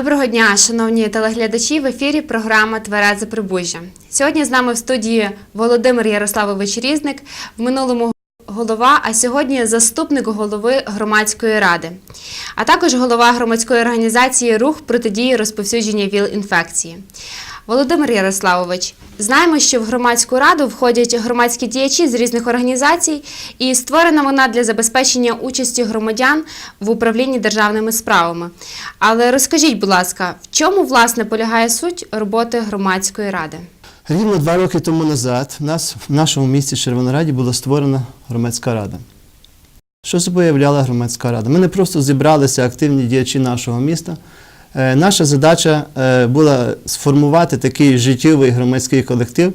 Доброго дня, шановні телеглядачі. В ефірі програма Тверезе Прибужжя. Сьогодні з нами в студії Володимир Ярославович Різник, в минулому голова, а сьогодні заступник голови громадської ради, а також голова громадської організації Рух протидії розповсюдження ВІЛ-інфекції. Володимир Ярославович, знаємо, що в громадську раду входять громадські діячі з різних організацій, і створена вона для забезпечення участі громадян в управлінні державними справами. Але розкажіть, будь ласка, в чому власне полягає суть роботи громадської ради? Рівно два роки тому назад в нас в нашому місті Червонораді була створена громадська рада. Що собою являла громадська рада? Ми не просто зібралися активні діячі нашого міста. Е, Наша задача е, була сформувати такий життєвий громадський колектив,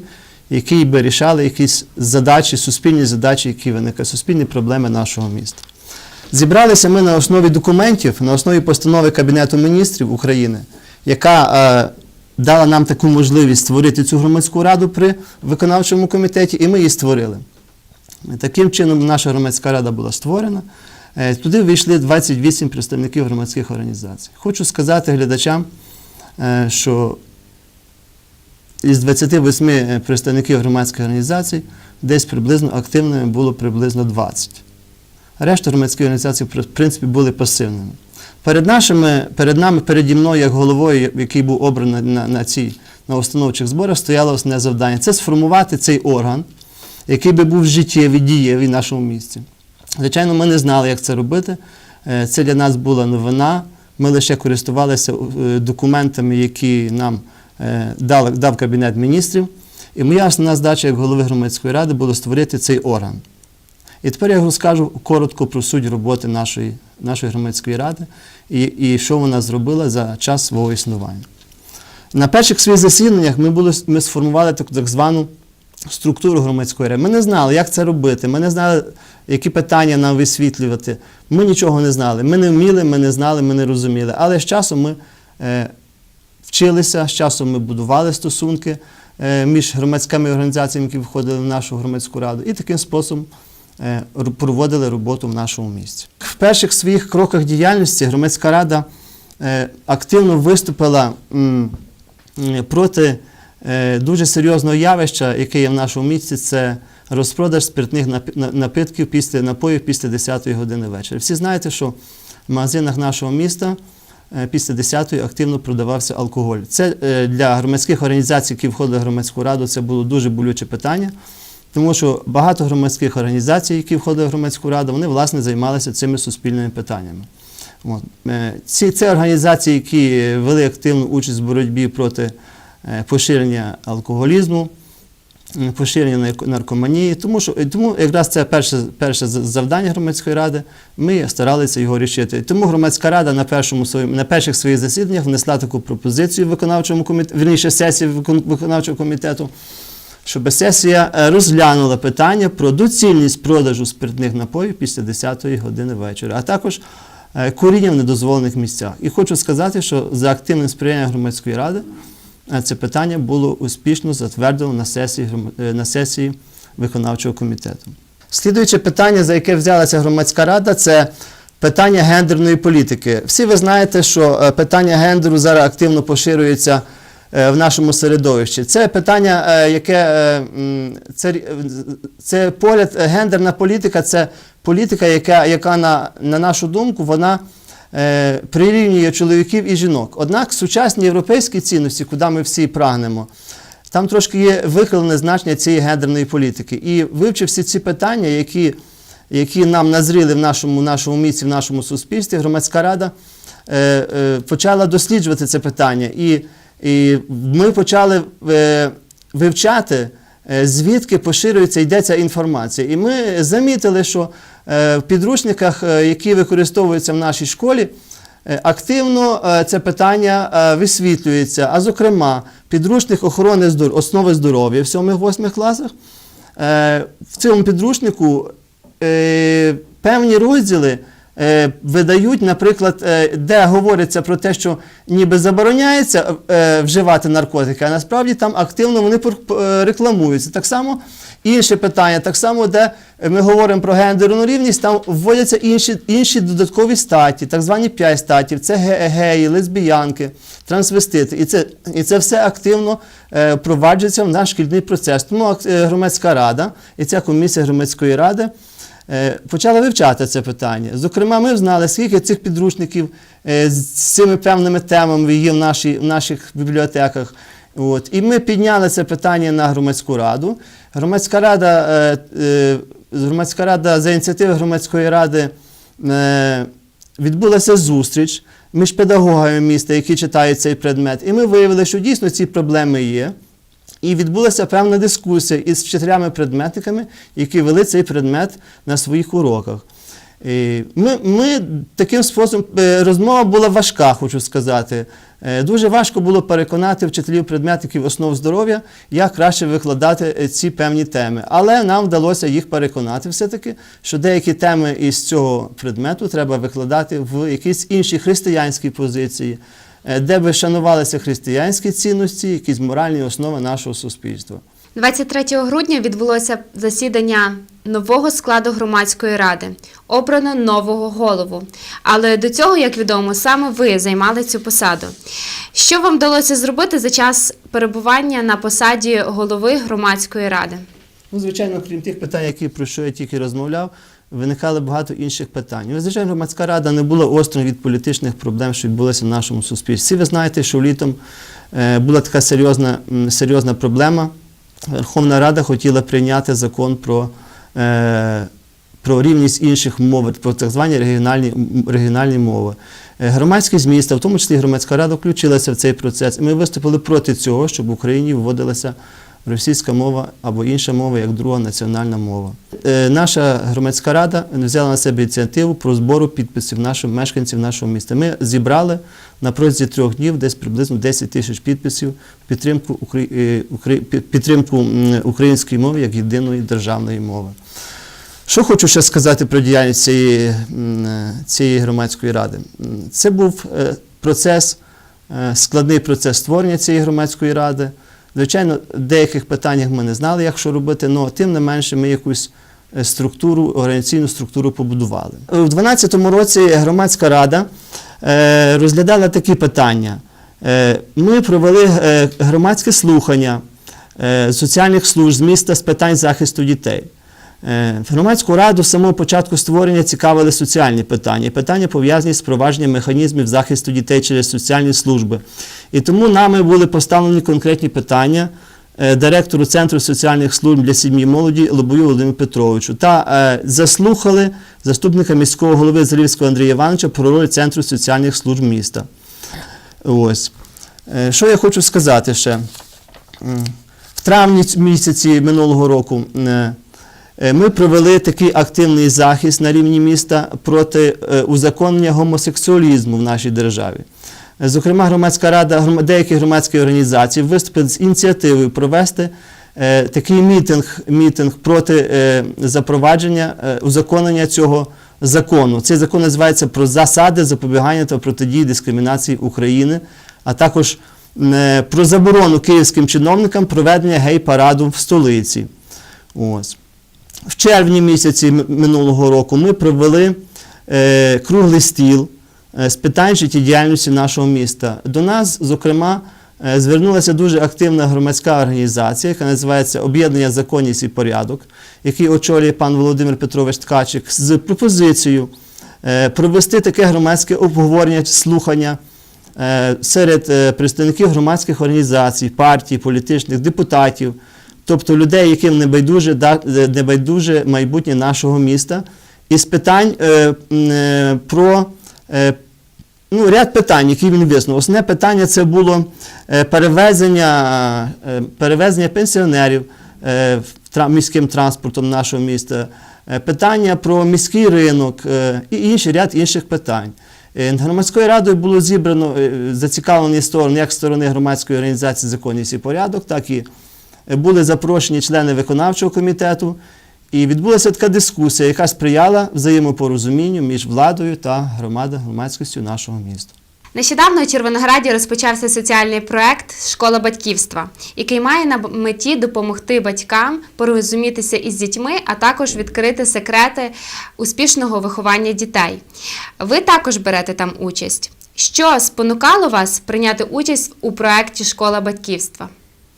який би рішали якісь задачі, суспільні задачі, які виникають, суспільні проблеми нашого міста. Зібралися ми на основі документів, на основі постанови Кабінету міністрів України, яка е, дала нам таку можливість створити цю громадську раду при виконавчому комітеті, і ми її створили. Таким чином, наша громадська рада була створена. Е, Туди вийшли 28 представників громадських організацій. Хочу сказати глядачам, е, що із 28 е, представників громадських організацій десь приблизно активними було приблизно 20. Решта громадських організацій, в принципі, були пасивними. Перед, нашими, перед нами, переді мною, як головою, який був обраний на, на, цій, на установчих зборах, стояло основне завдання це сформувати цей орган, який би був життєвий, дієвий в нашому місті. Звичайно, ми не знали, як це робити. Е, Це для нас була новина. Ми лише користувалися е, документами, які нам е, дав, Кабінет міністрів. І моя основна задача як голови громадської ради було створити цей орган. І тепер я розкажу коротко про суть роботи нашої, нашої громадської ради і, і що вона зробила за час свого існування. На перших своїх засіданнях ми, були, ми сформували так, так звану структуру громадської ради. Ми не знали, як це робити, ми не знали, які питання нам висвітлювати. Ми нічого не знали. Ми не вміли, ми не знали, ми не розуміли. Але з часом ми е, вчилися, з часом ми будували стосунки е, між громадськими організаціями, які входили в нашу громадську раду, і таким способом е, проводили роботу в нашому місті. В перших своїх кроках діяльності громадська рада активно виступила проти дуже серйозного явища, яке є в нашому місті, це розпродаж спиртних напитків після напоїв після 10-ї години вечора. Всі знаєте, що в магазинах нашого міста е, після 10-ї активно продавався алкоголь. Це е, для громадських організацій, які входили в громадську раду, це було дуже болюче питання. Тому що багато громадських організацій, які входили в громадську раду, вони власне займалися цими суспільними питаннями. От. Е, Ці, це організації, які вели активну участь в боротьбі проти е, поширення алкоголізму, поширення наркоманії. Тому, що, тому якраз це перше, перше завдання громадської ради. Ми старалися його рішити. Тому громадська рада на, першому своєму, на перших своїх засіданнях внесла таку пропозицію виконавчому комітеті, верніше сесії виконавчого комітету щоб сесія е, розглянула питання про доцільність продажу спиртних напоїв після 10-ї години вечора, а також е, куріння в недозволених місцях. І хочу сказати, що за активним сприянням громадської ради е, це питання було успішно затверджено на сесії, е, на сесії виконавчого комітету. Слідуюче питання, за яке взялася громадська рада, це питання гендерної політики. Всі ви знаєте, що е, питання гендеру зараз активно поширюється е, в нашому середовищі. Це питання, яке це, це погляд, гендерна політика, це політика, яка, яка на, на нашу думку, вона прирівнює чоловіків і жінок. Однак сучасні європейські цінності, куди ми всі прагнемо, там трошки є викривлене значення цієї гендерної політики. І вивчивши ці питання, які, які нам назріли в нашому, нашому місці, в нашому суспільстві, громадська рада е, е, почала досліджувати це питання. І, і ми почали е, вивчати, е, звідки поширюється, йдеться інформація. І ми замітили, що е, в підручниках, е, які використовуються в нашій школі, Е, Активно е, це питання е, висвітлюється, а зокрема, підручник охорони здор- основи здоров'я в 7-8 класах. Е, В цьому підручнику е, певні розділи е, видають, наприклад, е, де говориться про те, що ніби забороняється е, вживати наркотики, а насправді там активно вони е, рекламуються. Так само інше питання, так само, де ми говоримо про гендерну рівність, там вводяться інші, інші додаткові статі, так звані п'ять статів. Це ге- геї, лесбіянки, трансвестити. І це, і це все активно е, впроваджується в наш шкільний процес. Тому е, громадська рада і ця комісія громадської ради е, почала вивчати це питання. Зокрема, ми знали, скільки цих підручників е, з цими певними темами є в, нашій, в наших бібліотеках. От. І ми підняли це питання на громадську раду. Громадська рада, е, е, громадська рада за ініціативи громадської ради е, відбулася зустріч між педагогами міста, які читають цей предмет. І ми виявили, що дійсно ці проблеми є. І відбулася певна дискусія із вчителями-предметниками, які вели цей предмет на своїх уроках. Ми, ми таким способом, е, розмова була важка, хочу сказати. Е, Дуже важко було переконати вчителів-предметників основ здоров'я, як краще викладати е, ці певні теми. Але нам вдалося їх переконати все-таки, що деякі теми із цього предмету треба викладати в якійсь іншій християнській позиції, де би шанувалися християнські цінності, якісь моральні основи нашого суспільства. 23 грудня відбулося засідання нового складу громадської ради. Обрано нового голову. Але до цього, як відомо, саме ви займали цю посаду. Що вам вдалося зробити за час перебування на посаді голови громадської ради? Ну, звичайно, крім тих питань, які, про що я тільки розмовляв, виникало багато інших питань. Ну, Звичайно, громадська рада не була острою від політичних проблем, що відбулися в нашому суспільстві. Ви знаєте, що літом е, була така серйозна, серйозна проблема. Верховна Рада хотіла прийняти закон про, е, про рівність інших мов, про так звані регіональні, регіональні мови. Е, Громадськість міста, в тому числі громадська рада, включилася в цей процес. І ми виступили проти цього, щоб в Україні вводилася російська мова або інша мова як друга національна мова. Е, Наша громадська рада взяла на себе ініціативу про збору підписів наших мешканців нашого міста. Ми зібрали на протязі трьох днів десь приблизно 10 тисяч підписів підтримку, е, підтримку української мови як єдиної державної мови. Що хочу ще сказати про діяльність цієї, цієї громадської ради? Це був е, процес, складний процес створення цієї громадської ради. Звичайно, в деяких питаннях ми не знали, як що робити, але тим не менше ми якусь е, структуру, організаційну структуру побудували. У 2012 році громадська рада е, розглядала такі питання. Е, Ми провели е, громадське слухання е, соціальних служб з міста з питань захисту дітей. Е, Громадську раду з самого початку створення цікавили соціальні питання, питання пов'язані з впровадженням механізмів захисту дітей через соціальні служби. І тому нами були поставлені конкретні питання е, директору Центру соціальних служб для сім'ї молоді Лобою Володимиру Петровичу та е, заслухали заступника міського голови Зарівського Андрія Івановича про роль Центру соціальних служб міста. Ось. Що я хочу сказати ще? В травні місяці минулого року ми провели такий активний захист на рівні міста проти е, узаконення гомосексуалізму в нашій державі. Е, Зокрема, громадська рада, деякі громадські організації виступили з ініціативою провести е, такий мітинг, мітинг проти е, запровадження е, узаконення цього закону. Цей закон називається про засади запобігання та протидії дискримінації України, а також е, про заборону київським чиновникам проведення гей-параду в столиці. Ось. В червні місяці минулого року ми провели е, круглий стіл е, з питань життєдіяльності нашого міста. До нас, зокрема, е, звернулася дуже активна громадська організація, яка називається Об'єднання Законність і порядок, який очолює пан Володимир Петрович Ткачик, з пропозицією провести таке громадське обговорення, слухання серед представників громадських організацій, партій, політичних депутатів, тобто людей, яким не байдуже, е, майбутнє нашого міста, із питань е, е, про ну, ряд питань, які він висунув. Основне питання це було перевезення, перевезення пенсіонерів міським транспортом нашого міста, питання про міський ринок і інший ряд інших питань. Громадською радою було зібрано зацікавлені сторони, як сторони громадської організації законність і порядок, так і були запрошені члени виконавчого комітету. І відбулася така дискусія, яка сприяла взаємопорозумінню між владою та громадою громадськістю нашого міста. Нещодавно у Червонограді розпочався соціальний проект Школа батьківства, який має на меті допомогти батькам порозумітися із дітьми, а також відкрити секрети успішного виховання дітей. Ви також берете там участь. Що спонукало вас прийняти участь у проекті Школа батьківства?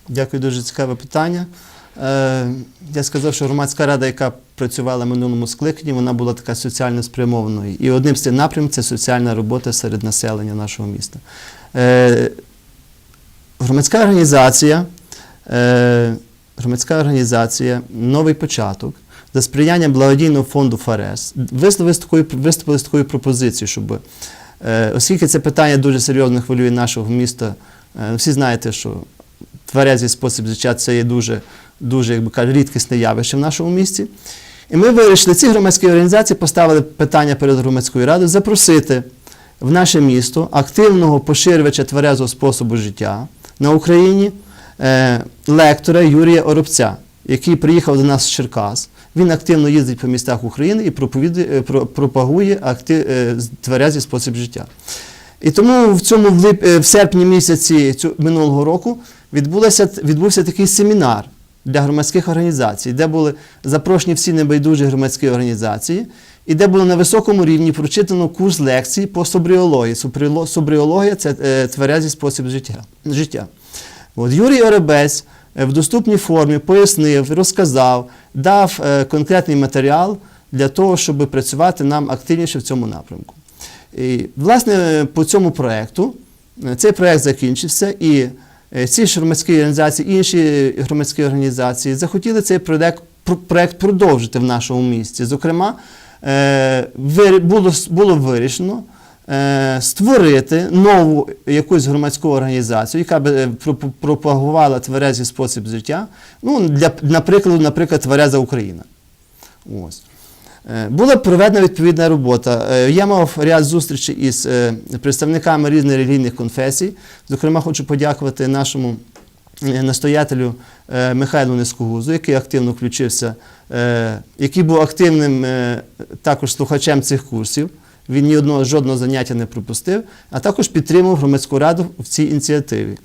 Дякую, дуже цікаве питання. Е, я сказав, що громадська рада, яка працювала в минулому скликанні, вона була така соціально спрямованою. І одним з цих напрямків це соціальна робота серед населення нашого міста. Е, громадська організація, е, громадська організація Новий початок за сприянням благодійного фонду ФАРЕС висловили з такою, виступили з такою пропозицією, щоб оскільки це питання дуже серйозно хвилює нашого міста, всі знаєте, що тверезий спосіб життя це є дуже, дуже як би кажуть, рідкісне явище в нашому місті. І ми вирішили, ці громадські організації поставили питання перед громадською радою запросити в наше місто активного поширювача тверезого способу життя на Україні е, лектора Юрія Оробця, який приїхав до нас з Черкас. Він активно їздить по містах України і е, про- пропагує актив, е, тверезий спосіб життя. І тому в цьому в, лип- е, в серпні місяці цю, минулого року відбулося, відбувся такий семінар для громадських організацій, де були запрошені всі небайдужі громадські організації, і де було на високому рівні прочитано курс лекцій по собріології. Собріологія це е, тверезий спосіб життя. От Юрій Оребець е, в доступній формі пояснив, розказав, дав е, конкретний матеріал для того, щоб працювати нам активніше в цьому напрямку. І, власне, по цьому проєкту, цей проєкт закінчився, і ці ж громадські організації, інші громадські організації захотіли цей проєкт, пр- проєкт продовжити в нашому місті. Зокрема, е, було, було вирішено е, створити нову якусь громадську організацію, яка би е, пропагувала тверезий спосіб життя. Ну, для, наприклад, наприклад, Твереза Україна. Ось. Е, Була проведена відповідна робота. Е, Я мав ряд зустрічей із е, представниками різних релігійних конфесій. Зокрема, хочу подякувати нашому настоятелю Михайлу Нескогузу, який активно включився, який був активним також слухачем цих курсів. Він ні одного жодного заняття не пропустив, а також підтримав громадську раду в цій ініціативі.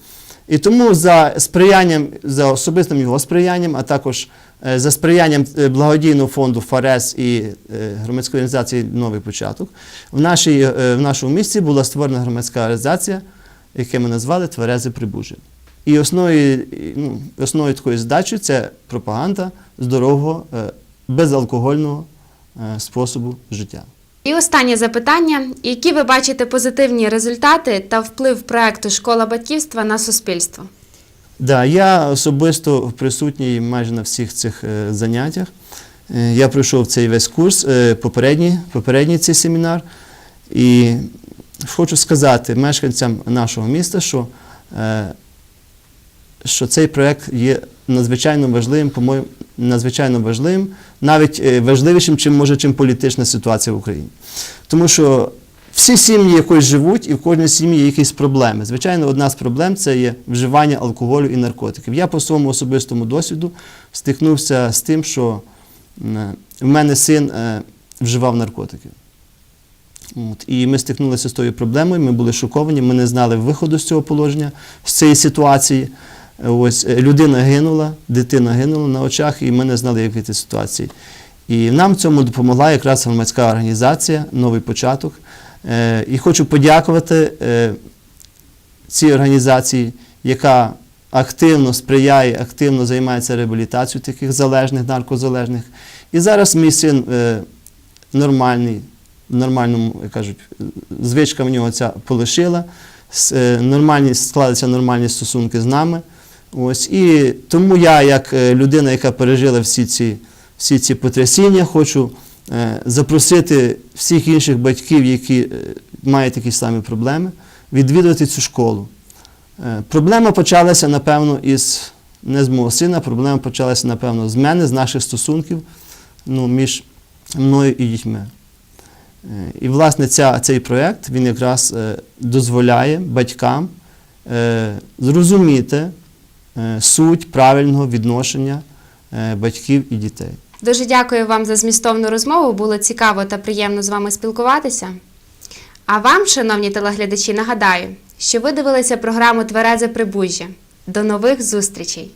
І тому за сприянням, за особистим його сприянням, а також за сприянням е, благодійного фонду ФАРЕС і е, громадської організації Новий початок, в, нашій, е, в нашому місті була створена громадська організація, яку ми назвали Тверезе Прибужжя. І основою, ну, основою такої задачі це пропаганда здорового, е, безалкогольного е, способу життя. І останнє запитання: які ви бачите позитивні результати та вплив проекту Школа батьківства на суспільство? Да, я особисто присутній майже на всіх цих е, заняттях. Е, я пройшов цей весь курс, е, попередній, попередній цей семінар. І хочу сказати мешканцям нашого міста, що, що цей проєкт є надзвичайно важливим, по-моєму, надзвичайно важливим, навіть важливішим, чим може, чим політична ситуація в Україні. Тому що всі сім'ї якось живуть, і в кожній сім'ї є якісь проблеми. Звичайно, одна з проблем це є вживання алкоголю і наркотиків. Я по своєму особистому досвіду стикнувся з тим, що в мене син е, вживав наркотики. От, і ми стикнулися з тою проблемою, ми були шоковані, ми не знали виходу з цього положення, з цієї ситуації. Ось е, людина гинула, дитина гинула на очах, і ми не знали, як з ситуації. І нам в цьому допомогла якраз громадська організація Новий початок. Е, І хочу подякувати е, цій організації, яка активно сприяє, активно займається реабілітацією таких залежних, наркозалежних. І зараз мій син е, нормальний, в нормальному, як кажуть, звичка в нього ця полишила, нормальні, складаються нормальні стосунки з нами. Ось, і тому я, як людина, яка пережила всі ці, всі ці потрясіння, хочу запросити всіх інших батьків, які е, мають такі самі проблеми, відвідувати цю школу. Е, Проблема почалася, напевно, із не з мого сина, проблема почалася, напевно, з мене, з наших стосунків ну, між мною і дітьми. Е, І, власне, ця, цей проєкт він якраз е, дозволяє батькам е, зрозуміти е, суть правильного відношення е, батьків і дітей. Дуже дякую вам за змістовну розмову. Було цікаво та приємно з вами спілкуватися. А вам, шановні телеглядачі, нагадаю, що ви дивилися програму Тверезе Прибужжя. До нових зустрічей!